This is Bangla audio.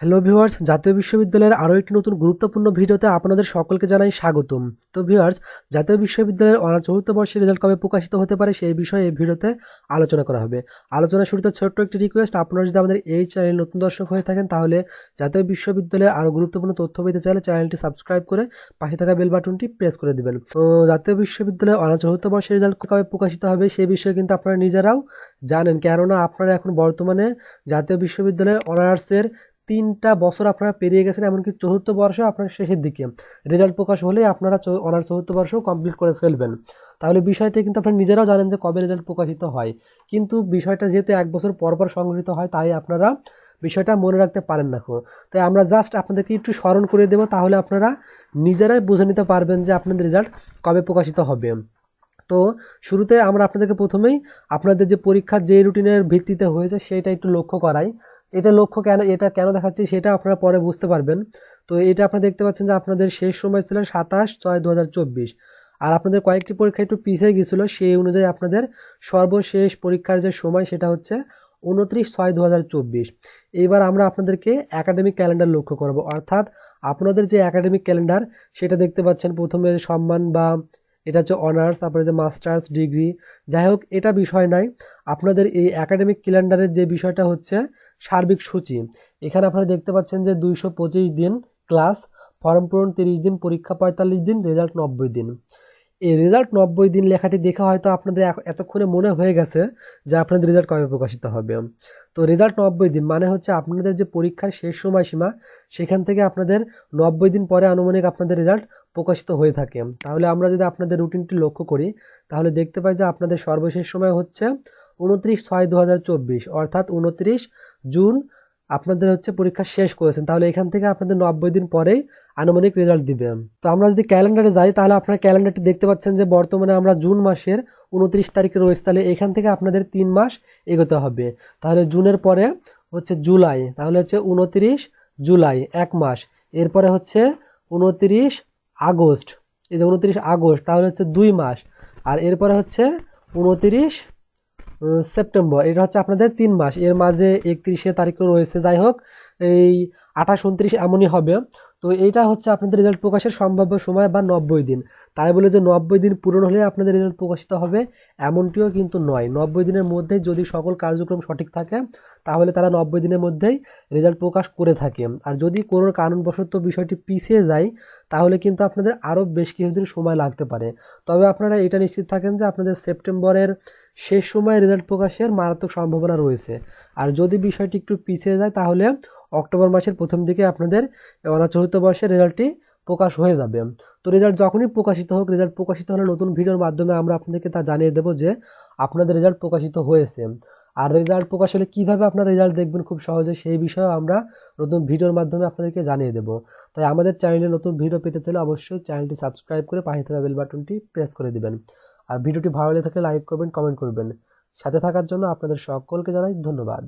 হ্যালো ভিউয়ার্স, জাতীয় বিশ্ববিদ্যালয়ের আরও একটি নতুন গুরুত্বপূর্ণ ভিডিওতে আপনাদের সকলকে জানাই স্বাগতম। তো ভিউয়ার্স, জাতীয় বিশ্ববিদ্যালয়ের অনার চতুর্থ বর্ষের রেজাল্ট কবে প্রকাশিত হতে পারে সেই বিষয়ে এই ভিডিওতে আলোচনা করা হবে। আলোচনা শুরুতে ছোট্ট একটি রিকোয়েস্ট আপনারা যদি আমাদের এই চ্যানেল নতুন দর্শক হয়ে থাকেন, তাহলে জাতীয় বিশ্ববিদ্যালয়ের আরও গুরুত্বপূর্ণ তথ্য পেতে চাইলে চ্যানেলটি সাবস্ক্রাইব করে পাশে থাকা বেল বাটনটি প্রেস করে দেবেন। তো জাতীয় বিশ্ববিদ্যালয়ের অনার চতুর্থ বর্ষের রেজাল্ট কবে প্রকাশিত হবে সেই বিষয়ে কিন্তু আপনারা নিজেরাও জানেন। কেননা আপনারা এখন বর্তমানে জাতীয় বিশ্ববিদ্যালয়ের অনার্সের তিনটা বছর আপনারা পেরিয়ে গেছেন, এমনকি চতুর্থ বর্ষ আপনার শেষের দিকে। রেজাল্ট প্রকাশ হলে আপনারা অনার্স চতুর্থ বর্ষ কমপ্লিট করে ফেলবেন। তাহলে বিষয়টা কিন্তু আপনারা নিজেরাও জানেন যে কবে রেজাল্ট প্রকাশিত হয়। কিন্তু বিষয়টা যেহেতু এক বছর পর পর সংগঠিত হয়, তাই আপনারা বিষয়টা মনে রাখতে পারেন না তাই আমরা জাস্ট আপনাদেরকে একটু স্মরণ করে দেবো, তাহলে আপনারা নিজেরাই বুঝে নিতে পারবেন যে আপনাদের রেজাল্ট কবে প্রকাশিত হবে। তো শুরুতে আমরা আপনাদেরকে প্রথমেই আপনাদের যে পরীক্ষার যে রুটিনের ভিত্তিতে হয়েছে, সেটা একটু লক্ষ্য করাই। এটা লক্ষ্য কেন, এটা কেন দেখাচ্ছি সেটা আপনারা পরে বুঝতে পারবেন। তো এটা আপনারা দেখতে পাচ্ছেন যে আপনাদের শেষ সময় ছিল সাতাশ ছয় দু আর আপনাদের কয়েকটি পরীক্ষা একটু পিছিয়ে গিয়েছিল, সেই অনুযায়ী আপনাদের সর্বশেষ পরীক্ষার যে সময় সেটা হচ্ছে উনত্রিশ ছয় দু এইবার আমরা আপনাদেরকে একাডেমিক ক্যালেন্ডার লক্ষ্য করব। অর্থাৎ আপনাদের যে একাডেমিক ক্যালেন্ডার সেটা দেখতে পাচ্ছেন প্রথমে সম্মান বা এটা হচ্ছে অনার্স তারপরে যে মাস্টার্স ডিগ্রি যাই হোক, এটা বিষয় নাই আপনাদের এই একাডেমিক ক্যালেন্ডারের যে বিষয়টা হচ্ছে সার্বিক সূচি। এখানে আপনারা দেখতে পাচ্ছেন যে দুইশো পঁচিশ দিন ক্লাস, ফর্ম পূরণ তিরিশ দিন, পরীক্ষা পঁয়তাল্লিশ দিন, রেজাল্ট নব্বই দিন। এই রেজাল্ট নব্বই দিন লেখাটি দেখে হয়তো আপনাদের এতক্ষণে মনে হয়ে গেছে যে আপনাদের রেজাল্ট কবে প্রকাশিত হবে। তো রেজাল্ট নব্বই দিন মানে হচ্ছে আপনাদের যে পরীক্ষার শেষ সময়সীমা, সেখান থেকে আপনাদের নব্বই দিন পরে আনুমানিক আপনাদের রেজাল্ট প্রকাশিত হয়ে থাকে। তাহলে আমরা যদি আপনাদের রুটিনটি লক্ষ্য করি, তাহলে দেখতে পাই যে আপনাদের সর্বশেষ সময় হচ্ছে উনত্রিশ ছয় দু অর্থাৎ উনত্রিশ জুন আপনাদের হচ্ছে পরীক্ষা শেষ করেছেন, তাহলে এখান থেকে আপনাদের নব্বই দিন পরেই আনুমানিক রেজাল্ট দিবে তো আমরা যদি ক্যালেন্ডারে যাই, তাহলে আপনারা ক্যালেন্ডারটি দেখতে পাচ্ছেন যে বর্তমানে আমরা জুন মাসের উনত্রিশ তারিখে রয়েছে, তাহলে এখান থেকে আপনাদের তিন মাস এগোতে হবে। তাহলে জুনের পরে হচ্ছে জুলাই, তাহলে হচ্ছে উনত্রিশ জুলাই, এক মাস। এরপরে হচ্ছে উনত্রিশ আগস্ট, এই যে উনত্রিশ আগস্ট, তাহলে হচ্ছে দুই মাস। আর এরপরে হচ্ছে উনত্রিশ সেপ্টেম্বর, এটা হচ্ছে আপনাদের তিন মাস। এর মাঝে একত্রিশে তারিখও রয়েছে। যাই হোক, এই আঠাশ, উনত্রিশ এমনই হবে। তো এইটা হচ্ছে আপনাদের রেজাল্ট প্রকাশের সম্ভাব্য সময় বা নব্বই দিন। তাই বলে যে নব্বই দিন পূরণ হলে আপনাদের রেজাল্ট প্রকাশিত হবে, এমনটিও কিন্তু নয়। নব্বই দিনের মধ্যে যদি সকল কার্যক্রম সঠিক থাকে, তাহলে তারা নব্বই দিনের মধ্যেই রেজাল্ট প্রকাশ করে থাকে। আর যদি কোনো কারণবশত বিষয়টি পিছিয়ে যায়, তাহলে কিন্তু আপনাদের আরও বেশ কিছুদিন সময় লাগতে পারে। তবে আপনারা এটা নিশ্চিত থাকেন যে আপনাদের সেপ্টেম্বরের শেষ সময় রেজাল্ট প্রকাশের মারাত্মক সম্ভাবনা রয়েছে। আর যদি বিষয়টি একটু পিছিয়ে যায়, তাহলে অক্টোবর মাসের প্রথম দিকে আপনাদের চতুর্থ বর্ষের রেজাল্টটি প্রকাশ হয়ে যাবে। তো রেজাল্ট যখনই প্রকাশিত হোক, রেজাল্ট প্রকাশিত হলে নতুন ভিডিওর মাধ্যমে আমরা আপনাদেরকে তা জানিয়ে দেবো যে আপনাদের রেজাল্ট প্রকাশিত হয়েছে। আর রেজাল্ট প্রকাশ হলে কীভাবে আপনার রেজাল্ট দেখবেন খুব সহজে সেই বিষয়ে আমরা নতুন ভিডিওর মাধ্যমে আপনাদেরকে জানিয়ে দেবো। তাই আমাদের চ্যানেলে নতুন ভিডিও পেতে চাইলে অবশ্যই চ্যানেলটি সাবস্ক্রাইব করে পাশে থাকা বেল বাটনটি প্রেস করে দিবেন। আর ভিডিওটি ভালো লেগে থাকলে লাইক করবেন, কমেন্ট করবেন। সাথে থাকার জন্য আপনাদের সকলকে জানাই ধন্যবাদ।